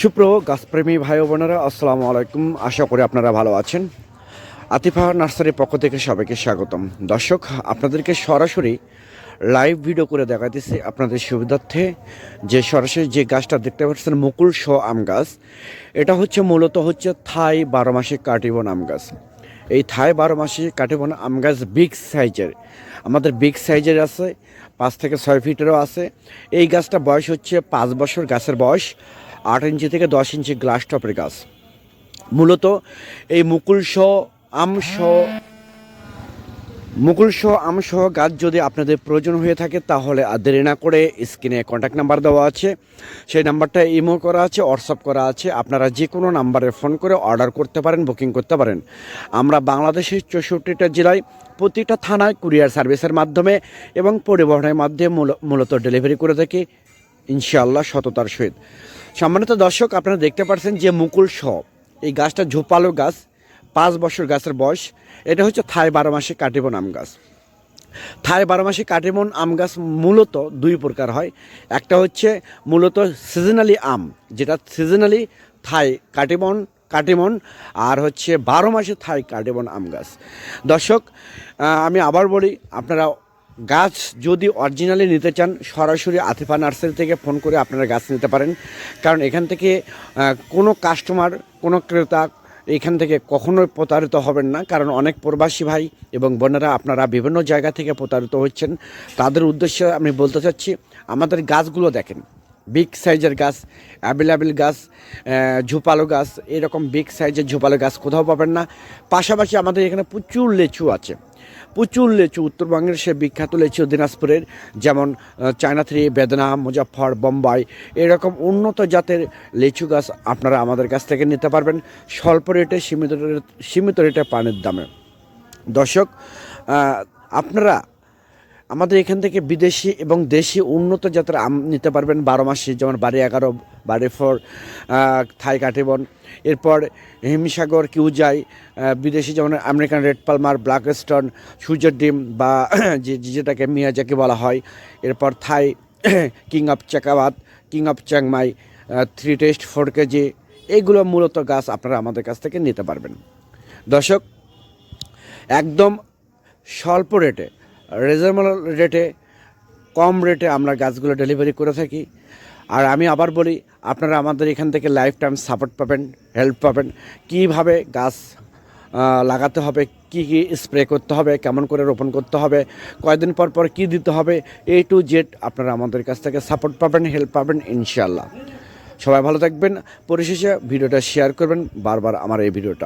সুপ্র গাছপ্রেমী ভাই বোনেরা, আসসালামু আলাইকুম। আশা করি আপনারা ভালো আছেন। আতিফা নার্সারির পক্ষ থেকে সবাইকে স্বাগতম। দর্শক, আপনাদেরকে সরাসরি লাইভ ভিডিও করে দেখাতেছি আপনাদের সুবিধার্থে। যে সরাসরি যে গাছটা দেখতে পাচ্ছেন, মুকুল শ আম গাছ, এটা হচ্ছে মূলত হচ্ছে থাই বারো মাসে কাটিবন আম গাছ। এই থাই বারো মাসে কাটিবন আম গাছ বিগ সাইজের আমাদের বিগ সাইজের আছে, পাঁচ থেকে ছয় ফিটেরও আছে। এই গাছটা বয়স হচ্ছে পাঁচ বছর গাছের বয়স। আট ইঞ্চি থেকে দশ ইঞ্চি গ্লাস টপের গাছ। মূলত এই মুকুল শ আম শ মুকুল সহ আমসহ গাছ যদি আপনাদের প্রয়োজন হয়ে থাকে, তাহলে আর দেরি না করে স্ক্রিনে কন্ট্যাক্ট নাম্বার দেওয়া আছে। সেই নাম্বারটা ইমো করা আছে হোয়াটসঅ্যাপ করা আছে। আপনারা যে কোনো নাম্বারে ফোন করে অর্ডার করতে পারেন বুকিং করতে পারেন। আমরা বাংলাদেশের চৌষট্টিটা জেলায় প্রতিটা থানায় কুরিয়ার সার্ভিসের মাধ্যমে এবং পরিবহনের মাধ্যমে মূল- মূলত ডেলিভারি করে থাকি। ইনশাআল্লাহ সততার সহিত। সম্মানিত দর্শক, আপনারা দেখতে পাচ্ছেন যে মুকুল শ এই গাছটা ঝোপালো গাছ, পাঁচ বছর গাছের বয়স। এটা হচ্ছে থাই বারো মাসে কাটিবন আম গাছ। থাই বারো মাসে কাটিমন আম গাছ মূলত দুই প্রকার হয়। একটা হচ্ছে মূলত সিজনালি আম, যেটা সিজনালি থাই কাটিমন কাটিমন, আর হচ্ছে বারো মাসে থাই কাটিমন আম গাছ। দর্শক আমি আবার বলি, আপনারা গাছ যদি অরিজিনালি নিতে চান, সরাসরি আতিফা নার্সারি থেকে ফোন করে আপনারা গাছ নিতে পারেন। কারণ এখান থেকে কোনো কাস্টমার কোনো ক্রেতা এখান থেকে কখনোই প্রতারিত হবেন না। কারণ অনেক প্রবাসী ভাই এবং বোনেরা আপনারা বিভিন্ন জায়গা থেকে প্রতারিত হচ্ছেন। তাদের উদ্দেশ্যে আমি বলতে চাচ্ছি, আমাদের গাছগুলো দেখেন। বিগ সাইজের গাছ অ্যাভেলেবেল গাছ ঝোপালো গাছ, এরকম বিগ সাইজের ঝোপালো গাছ কোথাও পাবেন না। পাশাপাশি আমাদের এখানে প্রচুর লেচু আছে। প্রচুর লেচু, উত্তরবঙ্গের সে বিখ্যাত লেচু দিনাজপুরের, যেমন চায়না থ্রি, বেদনা মুজাফর বোম্বাই, এরকম উন্নত জাতের লিচু গাছ আপনারা আমাদের কাছ থেকে নিতে পারবেন স্বল্প রেটে, সীমিত রেটে সীমিত রেটে পানির দামে। দর্শক আপনারা আমাদের এখান থেকে বিদেশি এবং দেশি উন্নত জাতের আম নিতে পারবেন বারো মাসে, যেমন বাড়ি এগারো, বাড়ি ফোর থাই কাটিবন এরপর হিমসাগর, কিউজাই বিদেশি যেমন American red Palmer black stone সূর্যের ডিম বা যে যেটাকে মিয়াজাকি বলা হয়। এরপর থাই king of চাকাবাদ, king of Chiang Mai three taste four KG. এইগুলো মূলত গাছ আপনারা আমাদের কাছ থেকে নিতে পারবেন। দর্শক, একদম স্বল্প রেটে রিজনেবল রেটে কম রেটে আমরা গাছগুলো ডেলিভারি করে থাকি। আর আমি আবার বলি, আপনারা আমাদের এখান থেকে লাইফ টাইম সাপোর্ট পাবেন হেল্প পাবেন। কীভাবে গাছ লাগাতে হবে, কি কি স্প্রে করতে হবে, কেমন করে রোপণ করতে হবে, কয়দিন পর পর কী দিতে হবে এ টু জেড আপনারা আমাদের কাছ থেকে সাপোর্ট পাবেন হেল্প পাবেন ইনশাল্লাহ সবাই ভালো থাকবেন। পরিশেষে ভিডিওটা শেয়ার করবেন, বারবার আমার এই ভিডিওটা।